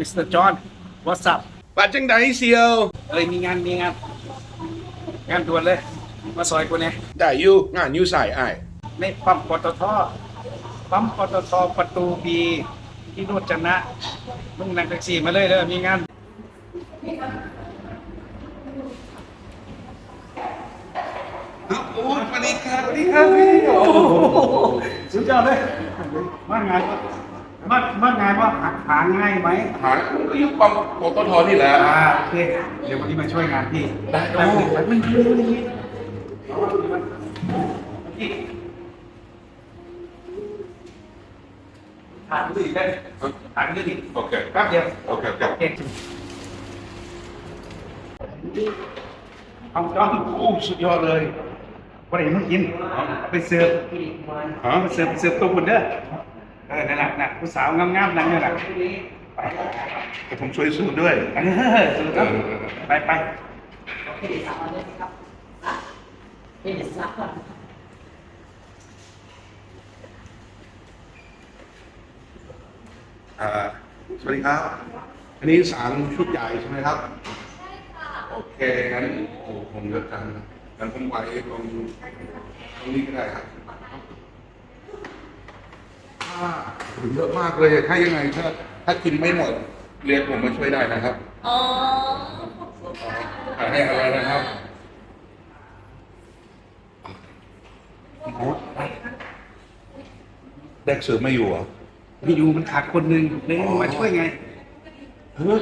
มิสเตอร์จอห์นวอทสับปัดจังไดเซียวเอ้ยมีงานมีงาน งานด่วนเลย มาซอยกูเนี่ยได้อยู่งานอยู่ใส่อ้ายในปั๊มปตทปั๊มปตทประตูบีที่โรจนะมึงนั่งแท็กซี่มาเลยเด้อมีงานโอ้สวัสดีครับสวัสดีครับพี่โอ้โหสุดยอดเลยมางาน มามางานว่าหาหาง่ายไหมหาก็อยู่ปั๊มปตทนี่แหละอ่าโอเคเดี๋ยววันนี้มาช่วยงานพี่ได้ได้ไปไม่ไม่ไม่ไม่พี่ถามดูดิได้ถามดูดิโอเคแป๊บเดียวโอเคโอเคโอเคเอาจ้องโอ้สุดยอดเลยวันไหนมึงกินเอาไปเสิร์ฟฮะเอาไปเสิร์ฟเสิร์ฟตัวคุณเด้อ เออนั่นแหละน่ะผู้สาวงามๆนั่นนี่แหละไปให้ผมช่วยซื้อด้วยเออเสิร์ฟครับไปไปอ่าสวัสดีครับ อันนี้สารชุดใหญ่ใช่ไหมครับ โอเคงั้นโอ้ผมเยอะจังงั้นผมไว้ตรงตรงนี้ก็ได้ครับอ่า เยอะมากเลยถ้ายังไงถ้าถ้ากินไม่หมดเรียกผมมาช่วยได้นะครับอ๋อขายให้อะไรนะครับโอ้โหเด็กเสือไม่อยู่เหรอพี่ยูมันขาดคนหนึ่งเลยให้มาช่วยไงเฮ้ย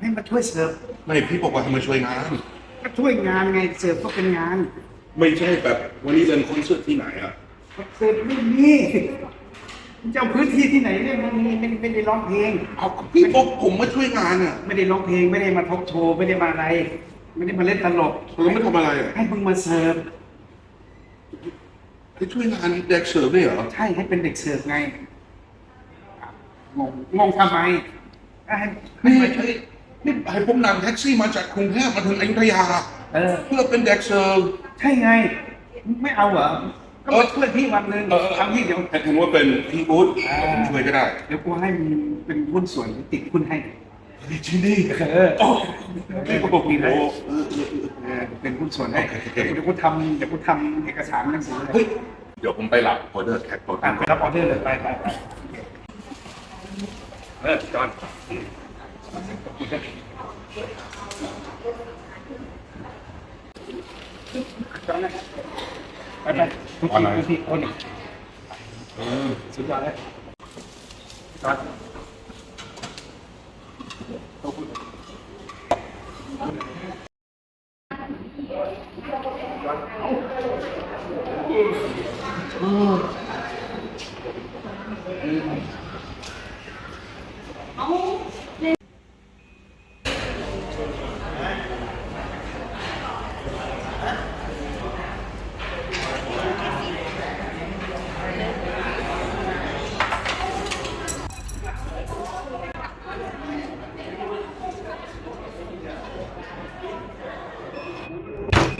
ให้มาช่วยเสิร์ฟไม่พี่บอกว่าให้มาช่วยงานก็ช่วยงานไงเสิร์ฟก็เป็นงาน ไม่ใช่แบบวันนี้เดินคอนเสิร์ตที่ไหนอะเสิร์ฟไม่มีมัน จะเอาพื้นที่ที่ไหนเนี่ยมันมีไม่ได้ไม่ได้ร้องเพลง เอาพี่บอกผมมาช่วยงานอะ ไม่ได้ร้องเพลงไม่ได้มาทอล์กโชว์ไม่ได้มาอะไร ไม่ได้มาเล่นตลกแล้วไม่ทำอะไรอะให้มึงมาเสิร์ฟให้ช่วยงานเด็กเสิร์ฟด้วยเหรอ ใช่ให้เป็นเด็กเสิร์ฟไงงงงงทำไมให้ให้นี่มาช่วยนี่ให้ผมนั่งแท็กซี่มาจากกรุงเทพมาถึงอยุธยา เออ เพื่อเป็นเด็กเสิร์ฟ ใช่ไง ไม่เอาเหรอ ก็เออมาช่วยพี่วันหนึ่งเออ ทำพี่เดี๋ยวเห็นว่าเป็นพี่อุ๊ดอ่าผมช่วยก็ได้เดี๋ยวกูให้มึงเป็นหุ้นส่วนติดหุ้นให้จริงดิเออโอ้ไม่โกหกนี่นะโอ้ เออเป็นหุ้นส่วนให้โอเคโอเคเดี๋ยวกูทำเดี๋ยวกูทำเอกสารหนังสือเลย เฮ้ยเดี๋ยวผมไปรับออเดอร์แท็กโปรอะตีนไปรับออเดอร์เลยไปไปไปเออจอนจอนนะ ไปไปทุกทีทุกทีคนอีกเออสุดยอดเลยจอนเนี่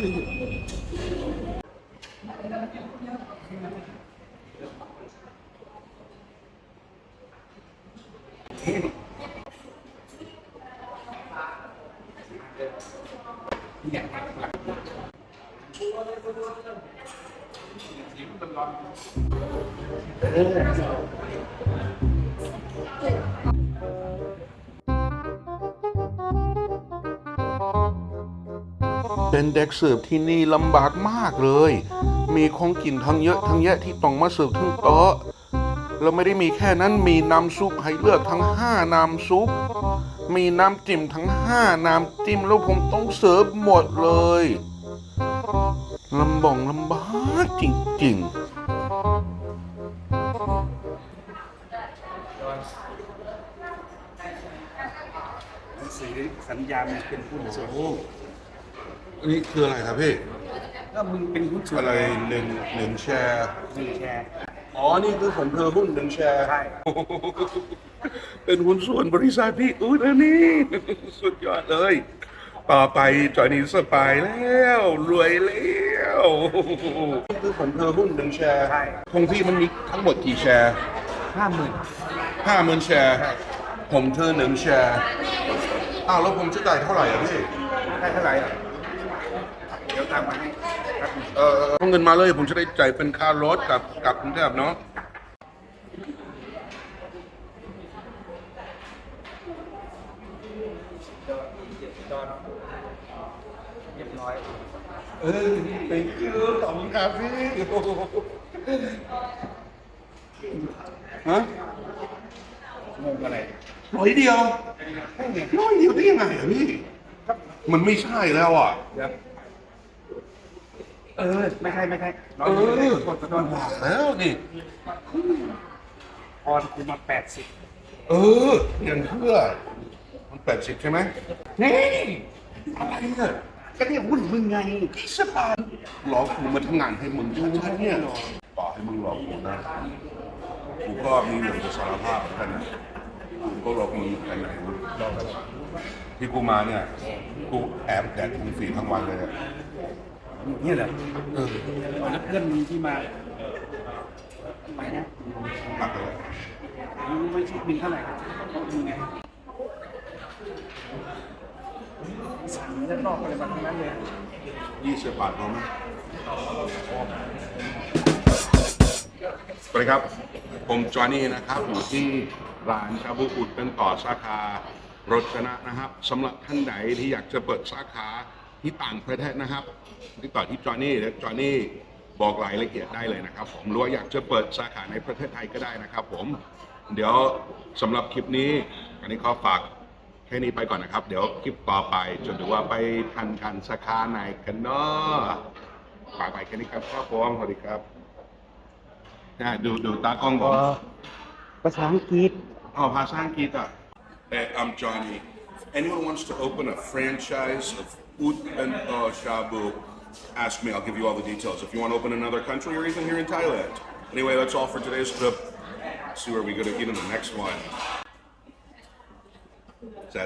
Yeah. เป็นเด็กเสิร์ฟที่นี่ลำบากมากเลย มีของกินทั้งเยอะทั้งแยะที่ต้องมาเสิร์ฟทั้งโต๊ะแล้วไม่ได้มีแค่นั้นมีน้ำซุปให้เลือกทั้งห้าน้ำซุป มีน้ำจิ้มทั้งห้าน้ำจิ้มแล้วผมต้องเสิร์ฟหมดเลยลำบองลำบากจริงๆหนังสัญญามันเป็นหุ้นส่วน อันนี้คืออะไรครับพี่ ก็มึงเป็นหุ้นส่วนอะไรหนึ่งหนึ่งแชร์ หนึ่งแชร์ อ๋อ นี่คือผมเธอหุ้นหนึ่งแชร์ใช่ เป็นหุ้นส่วนบริษัทพี่อุ้ยนะนี่ สุดยอดเลย ต่อไปจอยนี้สบายแล้ว รวยแล้วนี่คือผมเธอหุ้นหนึ่งแชร์ใช่คงที่มันมีทั้งหมดกี่แชร์ห้าหมื่นห้าหมื่นแชร์ ผมเธอหนึ่งแชร์ อ้าวแล้วผมจะจ่ายเท่าไหร่อะพี่ ได้เท่าไหร่อะเดี๋ยวตามมาให้ครับเออเอาเงินมาเลยผมจะได้จ่ายเป็นค่ารถกับกับกรุงเทพเนาะจอนเรียบร้อย เออไปคือขอบคุณครับพี่โอ้โหฮะงงอะไรร้อยเดียวร้อยเดียวได้ยังไงอะพี่ มันไม่ใช่แล้วอะ เดี๋ยวเออ ไม่ใช่ไม่ใช่เออขอโทษขอโทมันษว่าแล้วนี่ออนกูมาแปดสิบเออเปลี่ยนเพื่อ มันแปดสิบใช่ไหมนี่อะไรเนี่ยก็เนี่ยหุ้นมึงไงยี่สิบบาทหลอกกูมาทำงานให้มึงชัดๆเนี่ยต่อให้มึงหลอกกูนะกูก็มีเรื่องจะสารภาพเหมือนกันนะกูก็หลอกมึงเหมือนกันนะที่กูมาเนี่ย กูแอบแดดมึงฟรีทั้งวันเลยอะ เนี่ยเหรอเออเอาแล้วเพื่อนมึงที่มาไปนะตักเลยมึงไม่คิดบินเท่าไหร่มึงไงสั่งเรื่องนอกอะไรมาทั้งนั้นเลยยี่สิบบาทพอไหมสวัสดีครับ ผมจอห์นนี่นะครับอยู่ที่ร้านชาบูอุดเป็นต่อสาขารถชนะนะครับสำหรับท่านใดที่อยากจะเปิดสาขา ที่ต่างประเทศนะครับ ติดต่อที่จอห์นนี่และจอห์นนี่บอกรายละเอียดได้เลยนะครับ ผมหรือว่าอยากจะเปิดสาขาในประเทศไทยก็ได้นะครับ ผม เดี๋ยวสำหรับคลิปนี้อันนี้ขอฝากแค่นี้ไปก่อนนะครับ เดี๋ยวคลิปต่อไปจนดูว่าไปทันกันสาขาไหนกันเนาะฝากไปแค่นี้ครับครับผมสวัสดีครับนะดูดูตากล้องผมภาษาอังกฤษอ๋อภาษาอังกฤษอะ Hey I'm Johnny If anyone wants to open a franchise of Ut and uh, Shabu. Ask me, I'll give you all the details. If you want to open another country or even here in Thailand. Anyway, that's all for today's trip. See where we go to eat in the next one. Say